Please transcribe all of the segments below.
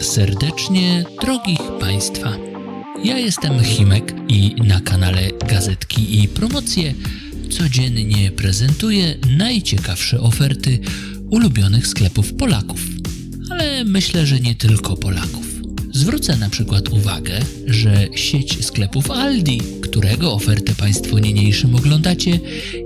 Serdecznie, drogich Państwa. Ja jestem Chimek i na kanale Gazetki i Promocje codziennie prezentuję najciekawsze oferty ulubionych sklepów Polaków. Ale myślę, że nie tylko Polaków. Zwrócę na przykład uwagę, że sieć sklepów Aldi, którego ofertę Państwo niniejszym oglądacie,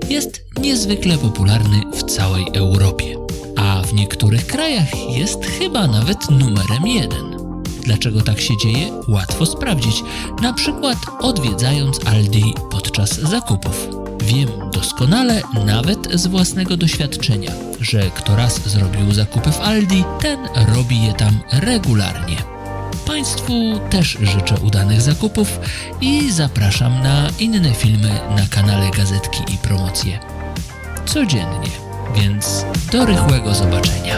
jest niezwykle popularny w całej Europie. A w niektórych krajach jest chyba nawet numerem jeden. Dlaczego tak się dzieje? Łatwo sprawdzić, na przykład odwiedzając Aldi podczas zakupów. Wiem doskonale, nawet z własnego doświadczenia, że kto raz zrobił zakupy w Aldi, ten robi je tam regularnie. Państwu też życzę udanych zakupów i zapraszam na inne filmy na kanale Gazetki i Promocje. Codziennie, więc do rychłego zobaczenia.